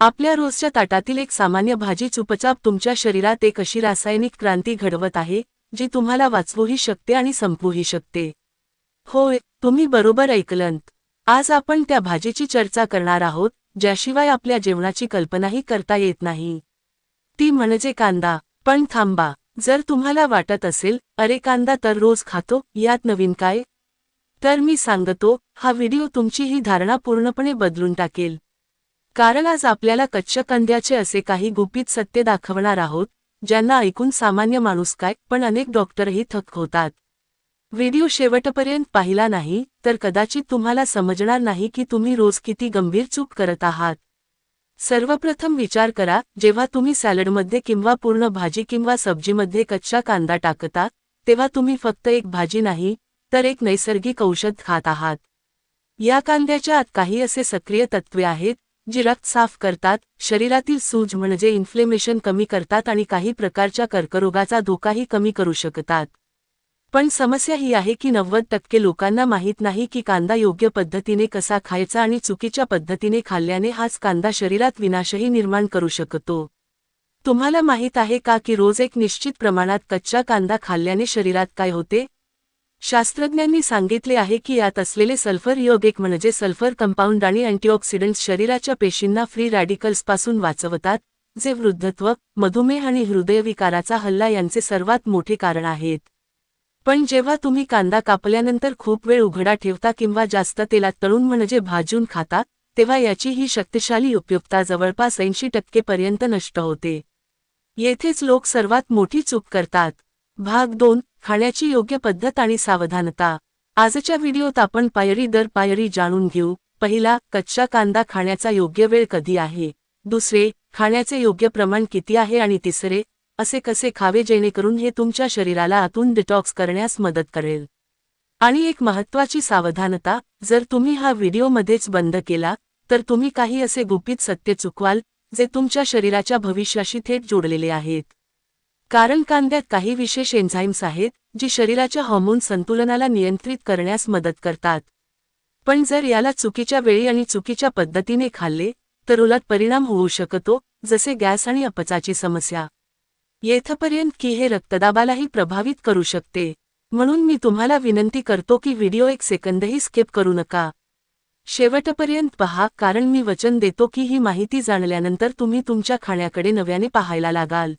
आपल्या रोजच्या ताटातील एक सामान्य भाजी चुपचाप तुमच्या शरीरात एक अशी रासायनिक क्रांती घडवत आहे जी तुम्हाला वाचवूही शकते आणि संपूही शकते. होय तुम्ही बरोबर ऐकलंत. आज आपण त्या भाजीची चर्चा करणार आहोत ज्याशिवाय आपल्या जेवणाची कल्पनाही करता येत नाही. ती म्हणजे कांदा. पण थांबा जर तुम्हाला वाटत असेल अरे कांदा तर रोज खातो यात नवीन काय? तर मी सांगतो हा व्हिडिओ तुमची ही धारणा पूर्णपणे बदलून टाकेल. कारण आज आपल्याला कच्च्या कांद्याचे असे काही गुपित सत्य दाखवणार आहोत ज्यांना ऐकून सामान्य माणूस काय पण अनेक डॉक्टरही थक होतात. व्हिडिओ शेवटपर्यंत पाहिला नाही तर कदाचित तुम्हाला समजणार नाही की तुम्ही रोज किती गंभीर चूक करत आहात. सर्वप्रथम विचार करा जेव्हा तुम्ही सॅलडमध्ये किंवा पूर्ण भाजी किंवा सब्जीमध्ये कच्चा कांदा टाकता तेव्हा तुम्ही फक्त एक भाजी नाही तर एक नैसर्गिक औषध खात आहात. या कांद्याच्या आत काही असे सक्रिय तत्वे आहेत जी रक्त साफ करतात शरीरातील सूज म्हणजे इन्फ्लेमेशन कमी करतात आणि काही प्रकारच्या कर्करोगाचा धोकाही कमी करू शकतात. पण समस्या ही आहे की नव्वद टक्के लोकांना माहीत नाही की कांदा योग्य पद्धतीने कसा खायचा आणि चुकीच्या पद्धतीने खाल्ल्याने हाच कांदा शरीरात विनाशही निर्माण करू शकतो. तुम्हाला माहीत आहे का की रोज एक निश्चित प्रमाणात कच्चा कांदा खाल्ल्याने शरीरात काय होते? शास्त्रज्ञांनी सांगितले आहे की यात असलेले सल्फर एक म्हणजे सल्फर कंपाऊंड आणि अँटीऑक्सिडंट्स शरीराच्या पेशींना फ्री रॅडिकल्सपासून वाचवतात जे वृद्धत्व मधुमेह आणि हृदयविकाराचा हल्ला यांचे सर्वात मोठे कारण आहेत. पण जेव्हा तुम्ही कांदा कापल्यानंतर खूप वेळ उघडा ठेवता किंवा जास्त तेलात तळून म्हणजे भाजून खाता तेव्हा याची ही शक्तिशाली उपयुक्तता जवळपास ऐंशी टक्केपर्यंत नष्ट होते. येथेच लोक सर्वात मोठी चूक करतात. भाग दोन खाण्याची योग्य पद्धत आणि सावधानता. आजच्या व्हिडिओत आपण पायरी दर पायरी जाणून घेऊ. पहिला कच्चा कांदा खाण्याचा योग्य वेळ कधी आहे? दुसरे खाण्याचे योग्य प्रमाण किती आहे? आणि तिसरे असे कसे खावे जेणेकरून हे तुमच्या शरीराला आतून डिटॉक्स करण्यास मदत करेल? आणि एक महत्वाची सावधानता जर तुम्ही हा व्हिडिओमध्येच बंद केला तर तुम्ही काही असे गुपित सत्य चुकवाल जे तुमच्या शरीराच्या भविष्याशी थेट जोडलेले आहेत. कारण कांद्यात काही विशेष एन्झाईम्स आहेत जी शरीराच्या हॉर्मोन संतुलनाला नियंत्रित करण्यास मदत करतात. पण जर याला चुकीच्या वेळी आणि चुकीच्या पद्धतीने खाल्ले तर उलट परिणाम होऊ शकतो जसे गॅस आणि अपचाची समस्या. येथपर्यंत की हे रक्तदाबालाही प्रभावित करू शकते. म्हणून मी तुम्हाला विनंती करतो की व्हिडिओ एक सेकंदही स्किप करू नका. शेवटपर्यंत पहा कारण मी वचन देतो की ही माहिती जाणल्यानंतर तुम्ही तुमच्या खाण्याकडे नव्याने पाहायला लागाल.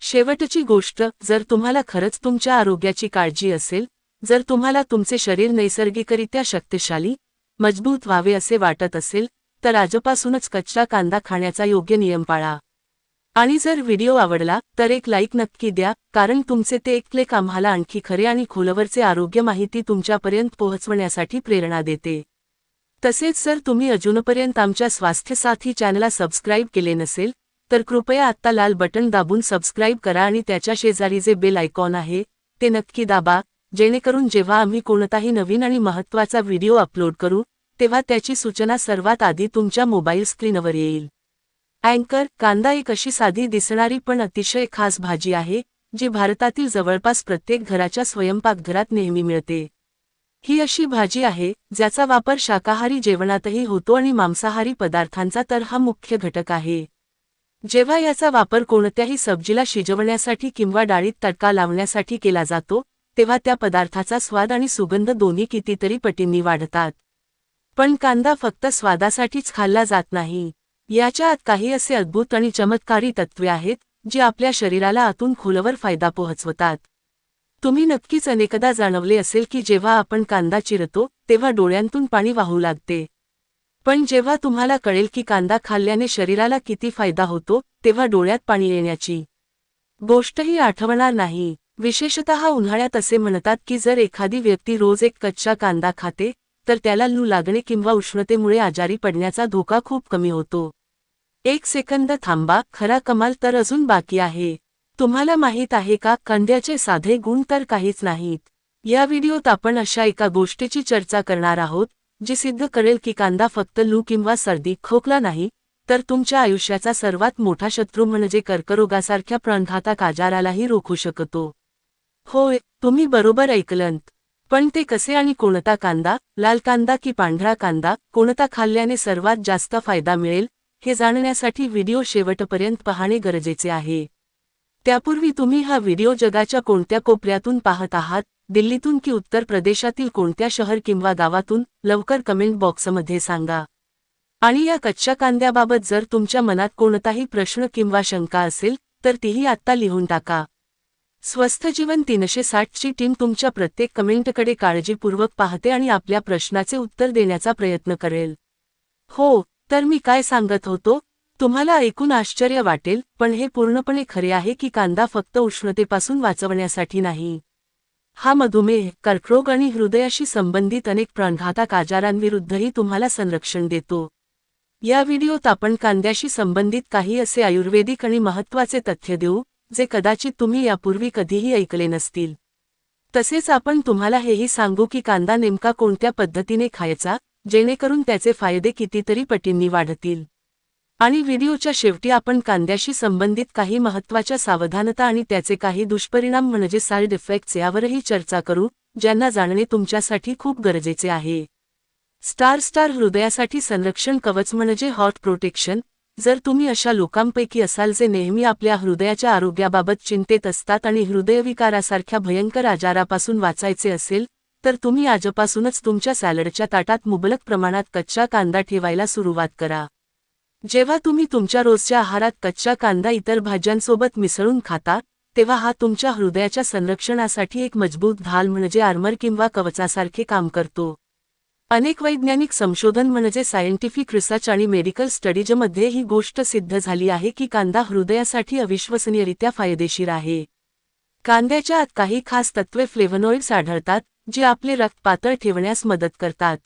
शेवटची गोष्ट जर तुम्हाला खरंच तुमच्या आरोग्याची काळजी असेल जर तुम्हाला तुमचे शरीर नैसर्गिकरित्या शक्तिशाली मजबूत व्हावे असे वाटत असेल तर आजपासूनच कच्चा कांदा खाण्याचा योग्य नियम पाळा. आणि जर व्हिडिओ आवडला तर एक लाईक नक्की द्या कारण तुमचे ते एक क्लिक आम्हाला आणखी खरे आणि खोलवरचे आरोग्य माहिती तुमच्यापर्यंत पोहोचवण्यासाठी प्रेरणा देते. तसेच जर तुम्ही अजूनपर्यंत आमच्या स्वास्थ्य साथी चॅनलला सबस्क्राईब केले नसेल तर कृपया आत्ता लाल बटन दाबून सबस्क्राईब करा आणि त्याच्या शेजारी जे बेल आयकॉन आहे ते नक्की दाबा जेणेकरून जेव्हा आम्ही कोणताही नवीन आणि महत्त्वाचा व्हिडिओ अपलोड करू तेव्हा त्याची सूचना सर्वात आधी तुमच्या मोबाईल स्क्रीनवर येईल. अँकर कांदा एक अशी साधी दिसणारी पण अतिशय खास भाजी आहे जी भारतातील जवळपास प्रत्येक घराच्या स्वयंपाकघरात नेहमी मिळते. ही अशी भाजी आहे ज्याचा वापर शाकाहारी जेवणातही होतो आणि मांसाहारी पदार्थांचा तर हा मुख्य घटक आहे. जेव्हा याचा वापर कोणत्याही सब्जीला शिजवण्यासाठी किंवा डाळीत तडका लावण्यासाठी केला जातो तेव्हा त्या पदार्थाचा स्वाद आणि सुगंध दोन्ही कितीतरी पटींनी वाढतात. पण कांदा फक्त स्वादासाठीच खाल्ला जात नाही. याच्या आत काही असे अद्भुत आणि चमत्कारी तत्वे आहेत जी आपल्या शरीराला आतून खोलवर फायदा पोहोचवतात. तुम्ही नक्कीच अनेकदा जाणवले असेल की जेव्हा आपण कांदा चिरतो तेव्हा डोळ्यांतून पाणी वाहू लागते. पण जेव्हा तुम्हाला कळेल की कांदा खाल्ल्याने शरीराला किती फायदा होतो तेव्हा डोळ्यात पाणी येण्याची गोष्टही आठवणार नाही. विशेषतः उन्हाळ्यात असे म्हणतात की जर एखादी व्यक्ती रोज एक कच्चा कांदा खाते तर त्याला लू लागणे किंवा उष्णतेमुळे आजारी पडण्याचा धोका खूप कमी होतो. एक सेकंद थांबा खरा कमाल तर अजून बाकी आहे. तुम्हाला माहीत आहे का कांद्याचे साधे गुण तर काहीच नाहीत. या व्हिडिओत आपण अशा एका गोष्टीची चर्चा करणार आहोत जी सिद्ध करेल की कांदा फक्त लू किंवा सर्दी खोकला नाही तर तुमच्या आयुष्याचा सर्वात मोठा शत्रू म्हणजे कर्करोगासारख्या प्राणघातक आजारालाही रोखू शकतो. होय तुम्ही बरोबर ऐकलंत. पण ते कसे आणि कोणता कांदा लाल कांदा की पांढरा कांदा कोणता खाल्ल्याने सर्वात जास्त फायदा मिळेल हे जाणण्यासाठी व्हिडिओ शेवटपर्यंत पाहणे गरजेचे आहे. त्यापूर्वी तुम्ही हा व्हिडिओ जगाच्या कोणत्या कोपऱ्यातून पाहत आहात? दिल्लीतून की उत्तर प्रदेशातील कोणत्या शहर किंवा गावातून लवकर कमेंट बॉक्समध्ये सांगा. आणि या कच्च्या कांद्याबाबत जर तुमच्या मनात कोणताही प्रश्न किंवा शंका असेल तर तीही आत्ता लिहून टाका. स्वस्थ जीवन तीनशे साठची टीम तुमच्या प्रत्येक कमेंटकडे काळजीपूर्वक पाहते आणि आपल्या प्रश्नाचे उत्तर देण्याचा प्रयत्न करेल. हो तर मी काय सांगत होतो? तुम्हाला ऐकून आश्चर्य वाटेल पण हे पूर्णपणे खरे आहे की कांदा फक्त उष्णतेपासून वाचवण्यासाठी नाही. हा मधुमेह कर्करोग आणि हृदयाशी संबंधित अनेक प्राणघातक आजारांविरुद्धही तुम्हाला संरक्षण देतो. या व्हिडिओत आपण कांद्याशी संबंधित काही असे आयुर्वेदिक आणि महत्त्वाचे तथ्य देऊ जे कदाचित तुम्ही यापूर्वी कधीही ऐकले नसतील. तसेच आपण तुम्हाला हेही सांगू की कांदा नेमका कोणत्या पद्धतीने खायचा जेणेकरून त्याचे फायदे कितीतरी पटींनी वाढतील. आणि व्हिडिओच्या शेवटी आपण कांद्याशी संबंधित काही महत्त्वाच्या सावधानता आणि त्याचे काही दुष्परिणाम म्हणजे साईड इफेक्ट्स यावरही चर्चा करू ज्यांना जाणणे तुमच्यासाठी खूप गरजेचे आहे. स्टार स्टार हृदयासाठी संरक्षण कवच म्हणजे हॉट प्रोटेक्शन. जर तुम्ही अशा लोकांपैकी असाल जे नेहमी आपल्या हृदयाच्या आरोग्याबाबत चिंतेत असतात आणि हृदयविकारासारख्या भयंकर आजारापासून वाचायचे असेल तर तुम्ही आजपासूनच तुमच्या सॅलडच्या ताटात मुबलक प्रमाणात कच्चा कांदा ठेवायला सुरुवात करा. जेव्हा तुम्ही तुमच्या रोजच्या आहारात कच्चा कांदा इतर भाज्यांसोबत मिसळून खाता तेव्हा हा तुमच्या हृदयाच्या संरक्षणासाठी एक मजबूत ढाल म्हणजे आर्मर किंवा कवचासारखे काम करतो. अनेक वैज्ञानिक संशोधन म्हणजे सायंटिफिक रिसर्च आणि मेडिकल स्टडीजमध्ये ही गोष्ट सिद्ध झाली आहे की कांदा हृदयासाठी अविश्वसनीयरित्या फायदेशीर आहे. कांद्याच्या आत काही खास तत्वे फ्लेव्हनॉइड्स आढळतात जे आपले रक्त पातळ ठेवण्यास मदत करतात.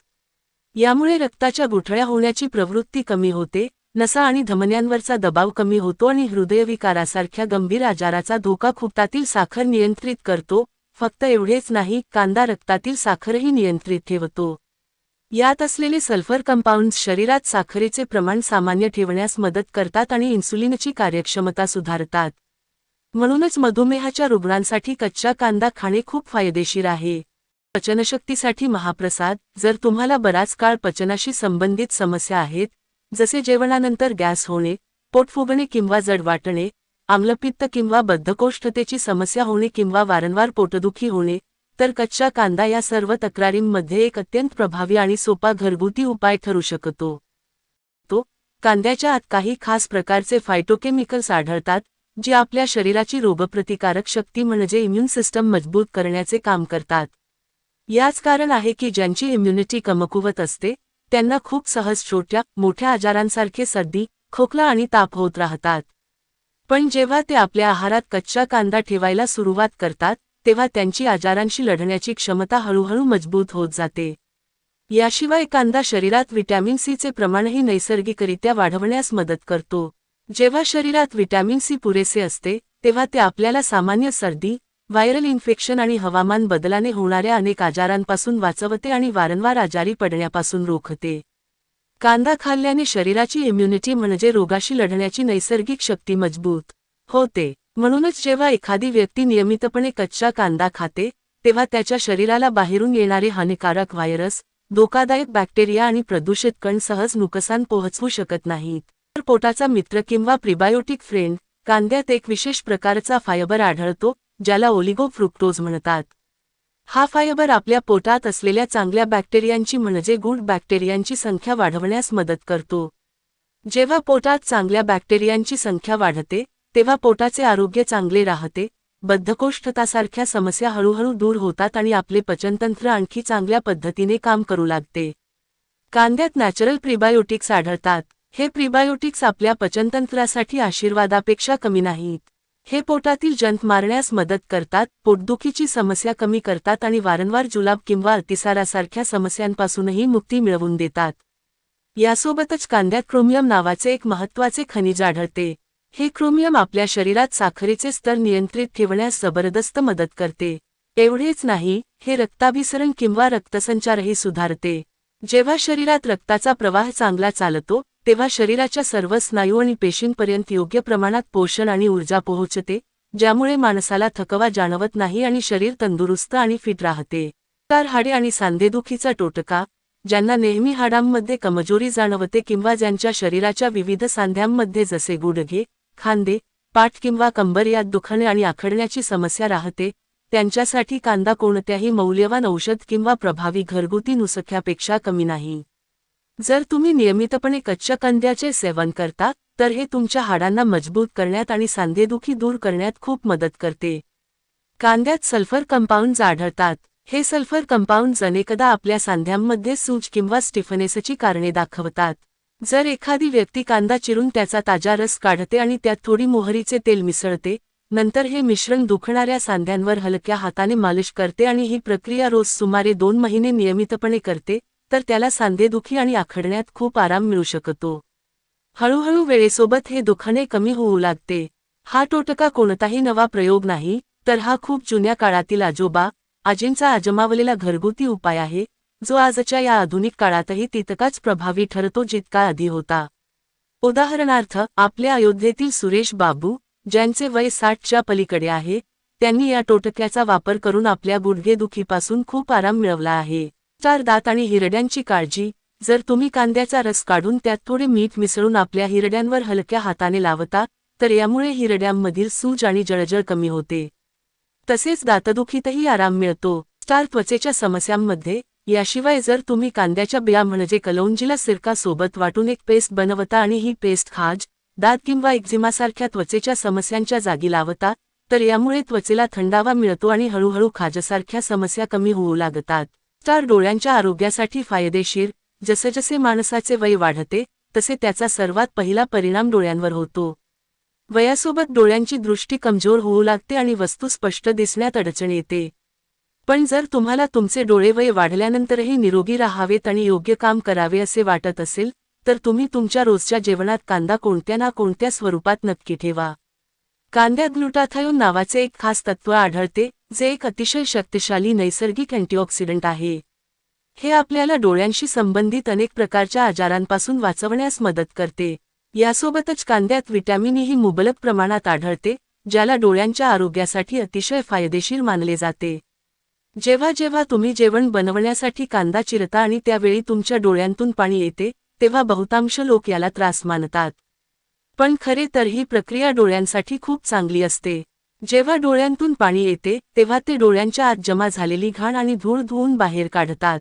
यामुळे रक्ताच्या गुठळ्या होण्याची प्रवृत्ती कमी होते नसा आणि धमन्यांवरचा दबाव कमी होतो आणि हृदयविकारासारख्या गंभीर आजाराचा धोका खुपतातील साखर नियंत्रित करतो फक्त एवढेच नाही कांदा रक्तातील साखरही नियंत्रित ठेवतो. यात असलेले सल्फर कंपाऊंड्स शरीरात साखरेचे प्रमाण सामान्य ठेवण्यास मदत करतात आणि इन्सुलिनची कार्यक्षमता सुधारतात. म्हणूनच मधुमेहाच्या रुग्णांसाठी कच्चा कांदा खाणे खूप फायदेशीर आहे. पचनशक्तीसाठी महाप्रसाद जर तुम्हाला बराच काळ पचनाशी संबंधित समस्या आहेत जसे जेवणानंतर गॅस होणे पोटफुगणे किंवा जड वाटणे आम्लपित्त किंवा बद्धकोष्ठतेची समस्या होणे किंवा वारंवार पोटदुखी होणे तर कच्चा कांदा या सर्व तक्रारींमध्ये एक अत्यंत प्रभावी आणि सोपा घरगुती उपाय ठरू शकतो. तो कांद्याच्या आत काही खास प्रकारचे फायटोकेमिकल्स आढळतात जे आपल्या शरीराची रोगप्रतिकारक शक्ती म्हणजे इम्युन सिस्टम मजबूत करण्याचे काम करतात. याच कारण आहे की ज्यांची इम्युनिटी कमकुवत असते त्यांना खूप सहज छोट्या मोठ्या आजारांसारखे सर्दी खोकला आणि ताप होत राहतात. पण जेव्हा ते आपल्या आहारात कच्चा कांदा ठेवायला सुरुवात करतात तेव्हा त्यांची आजारांशी लढण्याची क्षमता हळूहळू मजबूत होत जाते. याशिवाय कांदा शरीरात व्हिटॅमिन सीचे प्रमाणही नैसर्गिकरित्या वाढवण्यास मदत करतो. जेव्हा शरीरात व्हिटॅमिन सी पुरेसे असते तेव्हा ते आपल्याला सामान्य सर्दी व्हायरल इन्फेक्शन आणि हवामान बदलाने होणाऱ्या अनेक आजारांपासून वाचवते आणि वारंवार आजारी पडण्यापासून रोखते. कांदा खाल्ल्याने शरीराची इम्युनिटी म्हणजे रोगाशी लढण्याची नैसर्गिक शक्ती मजबूत होते. म्हणूनच जेव्हा एखादी व्यक्ती नियमितपणे कच्चा कांदा खाते तेव्हा त्याच्या शरीराला बाहेरून येणारे हानिकारक व्हायरस धोकादायक बॅक्टेरिया आणि प्रदूषित कण सहज नुकसान पोहोचवू शकत नाहीत. तर पोटाचा मित्र किंवा प्रिबायोटिक फ्रेंड कांद्यात एक विशेष प्रकारचा फायबर आढळतो ज्याला ओलिगो फ्रुक्टोज म्हणतात. हा फायबर आपल्या पोटात असलेल्या चांगल्या बॅक्टेरियांची म्हणजे गुड बॅक्टेरियांची संख्या वाढवण्यास मदत करतो. जेव्हा पोटात चांगल्या बॅक्टेरियांची संख्या वाढते तेव्हा पोटाचे आरोग्य चांगले राहते बद्धकोष्ठतासारख्या समस्या हळूहळू दूर होतात आणि आपले पचनतंत्र आणखी चांगल्या पद्धतीने काम करू लागते. कांद्यात नॅचरल प्रिबायोटिक्स आढळतात. हे प्रिबायोटिक्स आपल्या पचनतंत्रासाठी आशीर्वादापेक्षा कमी नाहीत. हे पोटातील जंत मारण्यास मदत करतात पोटदुखीची समस्या कमी करतात आणि वारंवार जुलाब किंवा अतिसारासारख्या समस्यांपासूनही मुक्ती मिळवून देतात. यासोबतच कांद्यात क्रोमियम नावाचे एक महत्त्वाचे खनिज आढळते. हे क्रोमियम आपल्या शरीरात साखरेचे स्तर नियंत्रित ठेवण्यास जबरदस्त मदत करते. एवढेच नाही हे रक्ताभिसरण किंवा रक्तसंचारही सुधारते. जेव्हा शरीरात रक्ताचा प्रवाह चांगला चालतो तेव्हा शरीराच्या सर्व स्नायू आणि पेशींपर्यंत योग्य प्रमाणात पोषण आणि ऊर्जा पोहोचते ज्यामुळे माणसाला थकवा जाणवत नाही आणि शरीर तंदुरुस्त आणि फिट राहते. तर हाडे आणि सांधेदुखीचा टोटका ज्यांना नेहमी हाडांमध्ये कमजोरी जाणवते किंवा ज्यांच्या शरीराच्या विविध सांध्यांमध्ये जसे गुडघे खांदे पाठ किंवा कंबर यात दुखणे आणि आखडण्याची समस्या राहते त्यांच्यासाठी कांदा कोणत्याही मौल्यवान औषध किंवा प्रभावी घरगुती नुसख्यापेक्षा कमी नाही. जर तुम्ही नियमितपणे कच्च्या कंद्याचे सेवन करता तर हे तुमच्या हाडांना मजबूत करण्यात आणि सांधेदुखी दूर करण्यात खूप मदत करते. कांद्यात सल्फर कंपाऊंड्स आढळतात. हे सल्फर कंपाऊंड्स अनेकदा आपल्या सांध्यांमध्ये सूज किंवा स्टिफनेसची कारणे दाखवतात. जर एखादी व्यक्ती कांदा चिरून त्याचा ताजा रस काढते आणि त्यात थोडी मोहरीचे तेल मिसळते नंतर हे मिश्रण दुखणाऱ्या सांध्यांवर हलक्या हाताने मालिश करते आणि ही प्रक्रिया रोज सुमारे दोन महिने नियमितपणे करते तर त्याला सांधेदुखी आणि आखडण्यात खूप आराम मिळू शकतो. हळूहळू वेळेसोबत हे दुखणे कमी होऊ लागते. हा टोटका कोणताही नवा प्रयोग नाही तर हा खूप जुन्या काळातील आजोबा आजींचा आजमावलेला घरगुती उपाय आहे जो आजच्या या आधुनिक काळातही तितकाच प्रभावी ठरतो जितका आधी होता. उदाहरणार्थ आपल्या अयोध्येतील सुरेश बाबू ज्यांचे वय साठच्या पलीकडे आहे त्यांनी या टोटक्याचा वापर करून आपल्या गुडघेदुखीपासून खूप आराम मिळवला आहे. चार दात आणि हिरड्यांची काळजी जर तुम्ही कांद्याचा रस काढून त्यात थोडे मीठ मिसळून आपल्या हिरड्यांवर हलक्या हाताने लावता तर यामुळे हिरड्यांमधील सूज आणि जळजळ कमी होते. तसेच दातदुखीतही आराम मिळतो. स्टार त्वचेच्या समस्यांमध्ये याशिवाय जर तुम्ही कांद्याच्या बिया म्हणजे कलौंजीला सिरका सोबत वाटून एक पेस्ट बनवता आणि ही पेस्ट खाज दात किंवा एक्झिमासारख्या त्वचेच्या समस्यांच्या जागी लावता तर यामुळे त्वचेला थंडावा मिळतो आणि हळूहळू खाजसारख्या समस्या कमी होऊ लागतात. स्टार डोळ्यांच्या आरोग्यासाठी फायदेशीर. जसजसे माणसाचे वय वाढते तसे त्याचा सर्वात पहिला परिणाम डोळ्यांवर होतो. वयासोबत डोळ्यांची दृष्टी कमजोर होऊ लागते आणि वस्तू स्पष्ट दिसण्यात अडचण येते. पण जर तुम्हाला तुमचे डोळे वय वाढल्यानंतरही निरोगी राहावेत आणि योग्य काम करावे असे वाटत असेल तर तुम्ही तुमच्या रोजच्या जेवणात कांदा कोणत्या ना कोणत्या स्वरूपात नक्की ठेवा. कांद्यात ग्लुटाथायोन नावाचे एक खास तत्व आढळते जे एक अतिशय शक्तिशाली नैसर्गिक अँटीऑक्सिडंट आहे. हे आपल्याला डोळ्यांशी संबंधित अनेक प्रकारच्या आजारांपासून वाचवण्यास मदत करते. यासोबतच कांद्यात व्हिटॅमिन e ही मुबलक प्रमाणात आढळते ज्याला डोळ्यांच्या आरोग्यासाठी अतिशय फायदेशीर मानले जाते. जेव्हा जेव्हा तुम्ही जेवण बनवण्यासाठी कांदा चिरता आणि त्यावेळी तुमच्या डोळ्यांतून पाणी येते तेव्हा बहुतांश लोक याला त्रास मानतात. पण खरे तर ही प्रक्रिया डोळ्यांसाठी खूप चांगली असते. जेव्हा डोळ्यांतून पाणी येते तेव्हा ते डोळ्यांच्या आत जमा झालेली घाण आणि धूळ धुवून बाहेर काढतात.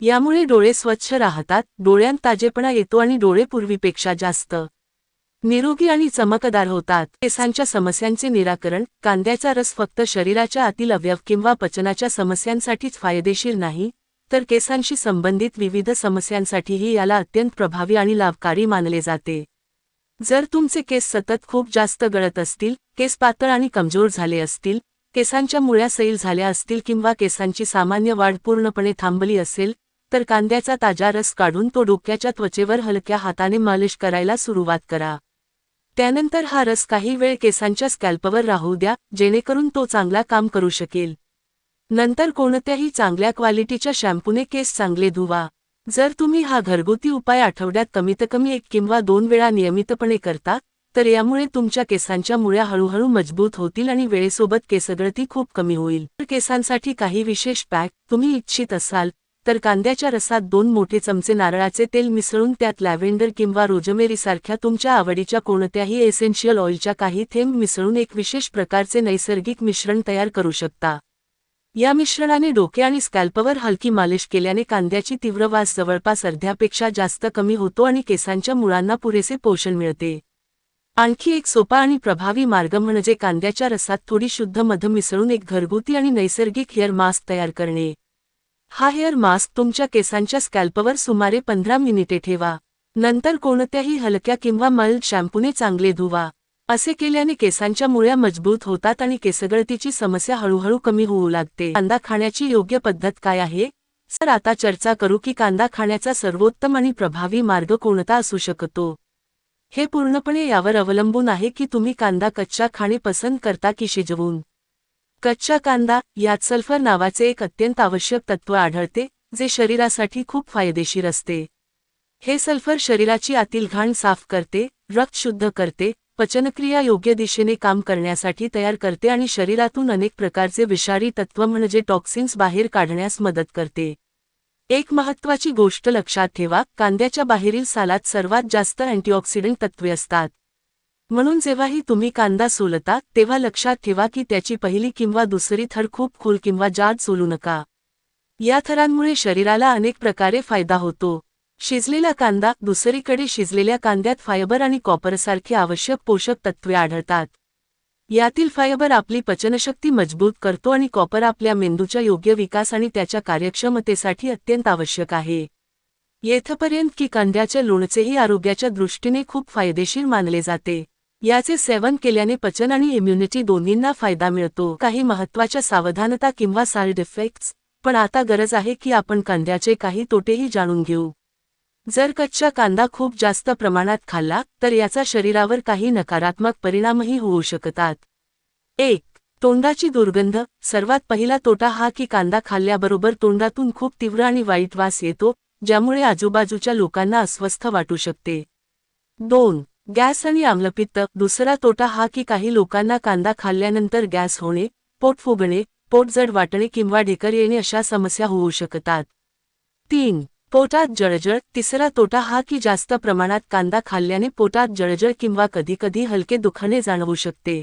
यामुळे डोळे स्वच्छ राहतात डोळ्यांत ताजेपणा येतो आणि डोळे पूर्वीपेक्षा जास्त. निरोगी आणि चमकदार होतात. केसांच्या समस्यांचे निराकरण कांद्याचा रस फक्त शरीराच्या आतील अवयव किंवा पचनाच्या समस्यांसाठीच फायदेशीर नाही तर केसांशी संबंधित विविध समस्यांसाठीही याला अत्यंत प्रभावी आणि लाभकारी मानले जाते. जर तुमचे केस सतत खूप जास्त गळत असतील केस पातळ आणि कमजोर झाले असतील केसांच्या मुळ्या सैल झाल्या असतील किंवा केसांची सामान्य वाढ पूर्णपणे थांबली असेल तर कांद्याचा ताजा रस काढून तो डोक्याच्या त्वचेवर हलक्या हाताने मालिश करायला सुरुवात करा. त्यानंतर हा रस काही वेळ केसांच्या स्कॅल्पवर राहू द्या जेणेकरून तो चांगला काम करू शकेल. नंतर कोणत्याही चांगल्या क्वालिटीच्या शॅम्पूने केस चांगले धुवा. जर तुम्ही हा घरगुती उपाय आठवड्यात कमीत कमी एक किंवा दोन वेळा नियमितपणे करता तर यामुळे तुमच्या केसांच्या मुळ्या हळूहळू मजबूत होतील आणि वेळेसोबत केसगळती खूप कमी होईल. तर केसांसाठी काही विशेष पॅक तुम्ही इच्छित असाल तर कांद्याच्या रसात दोन मोठे चमचे नारळाचे तेल मिसळून त्यात लॅव्हेंडर किंवा रोजमेरीसारख्या तुमच्या आवडीच्या कोणत्याही एसेन्शियल ऑइलच्या काही थेंब मिसळून एक विशेष प्रकारचे नैसर्गिक मिश्रण तयार करू शकता. या मिश्रणाने डोके आणि स्कॅल्पवर हलकी मालिश केल्याने कांद्याची तीव्र वास जवळपास अर्ध्यापेक्षा जास्त कमी होतो आणि केसांच्या मुळांना पुरेसे पोषण मिळते. आणखी एक सोपा आणि प्रभावी मार्ग म्हणजे कांद्याच्या रसात थोडी शुद्ध मध मिसळून एक घरगुती आणि नैसर्गिक हेअर मास्क तयार करणे. हा हेअर मास्क तुमच्या केसांच्या स्कॅल्पवर सुमारे पंधरा मिनिटे ठेवा. नंतर कोणत्याही हलक्या किंवा मल्ड शॅम्पूने चांगले धुवा. असे केल्याने केसांच्या मुळ्या मजबूत होतात आणि केसगळतीची समस्या हळूहळू कमी होऊ लागते. कांदा खाण्याची योग्य पद्धत काय आहे? सर आता चर्चा करू की कांदा खाण्याचा सर्वोत्तम आणि प्रभावी मार्ग कोणता असू शकतो? हे पूर्णपणे यावर अवलंबून आहे की तुम्ही कांदा कच्चा खाणे पसंत करता की शिजवून. कच्चा कांदा यात सल्फर नावाचे एक अत्यंत आवश्यक तत्व आढळते जे शरीरासाठी खूप फायदेशीर असते. हे सल्फर शरीराची आतील घाण साफ करते रक्त शुद्ध करते पचनक्रिया योग्य दिशेने काम करण्यासाठी तयार करते आणि शरीरातून अनेक प्रकारचे विषारी तत्व म्हणजे टॉक्सिन्स बाहेर काढण्यास मदत करते. एक महत्त्वाची गोष्ट लक्षात ठेवा कांद्याच्या बाहेरील सालात सर्वात जास्त अँटीऑक्सिडंट तत्वे असतात. म्हणून जेव्हाही तुम्ही कांदा सोलता तेव्हा लक्षात ठेवा की त्याची पहिली किंवा दुसरी थर खूप खोल किंवा जाड सोलू नका. या थरांमुळे शरीराला अनेक प्रकारे फायदा होतो. शिजलेला कांदा दुसरीकडे शिजलेल्या कांद्यात फायबर आणि कॉपरसारखी आवश्यक पोषक तत्वे आढळतात. यातील फायबर आपली पचनशक्ती मजबूत करतो आणि कॉपर आपल्या मेंदूच्या योग्य विकास आणि त्याच्या कार्यक्षमतेसाठी अत्यंत आवश्यक आहे. येथपर्यंत की कांद्याच्या लोणचेही आरोग्याच्या दृष्टीने खूप फायदेशीर मानले जाते. याचे सेवन केल्याने पचन आणि इम्युनिटी दोन्हींना फायदा मिळतो. काही महत्त्वाच्या सावधानता किंवा साईड इफेक्ट्स पण आता गरज आहे की आपण कांद्याचे काही तोटेही जाणून घेऊ. जर कच्चा कांदा खूप जास्त प्रमाणात खाल्ला तर याचा शरीरावर काही नकारात्मक परिणामही होऊ शकतात. एक तोंडाची दुर्गंध. सर्वात पहिला तोटा हा की कांदा खाल्ल्याबरोबर तोंडातून खूप तीव्र आणि वाईट वास येतो ज्यामुळे आजूबाजूच्या लोकांना अस्वस्थ वाटू शकते. दोन गॅस आणि आम्लपित्त. दुसरा तोटा हा की काही लोकांना कांदा खाल्ल्यानंतर गॅस होणे पोट फुगणे पोट जड वाटणे किंवा ढेकर येणे अशा समस्या होऊ शकतात. तीन पोटात जळजळ तिसरा तोटा हा की जास्त प्रमाणात कांदा खाल्ल्याने पोटात जळजळ किंवा कधीकधी हलके दुखणे जाणवू शकते.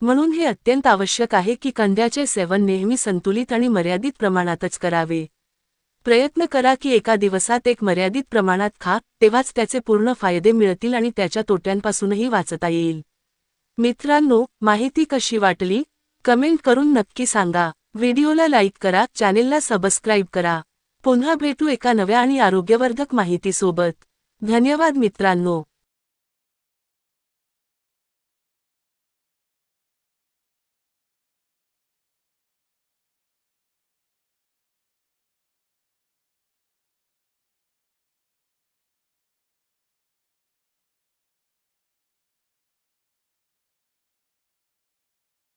म्हणून हे अत्यंत आवश्यक आहे की कांद्याचे सेवन नेहमी संतुलित आणि मर्यादित प्रमाणातच करावे. प्रयत्न करा की एका दिवसात एक मर्यादित प्रमाणात खा तेव्हाच त्याचे पूर्ण फायदे मिळतील आणि त्याच्या तोट्यांपासूनही वाचता येईल. मित्रांनो माहिती कशी वाटली? कमेंट करून नक्की सांगा. व्हिडिओला लाईक करा चॅनेलला सबस्क्राईब करा. पुन्हा भेटू एका नव्या आणि आरोग्यवर्धक माहितीसोबत. धन्यवाद मित्रांनो.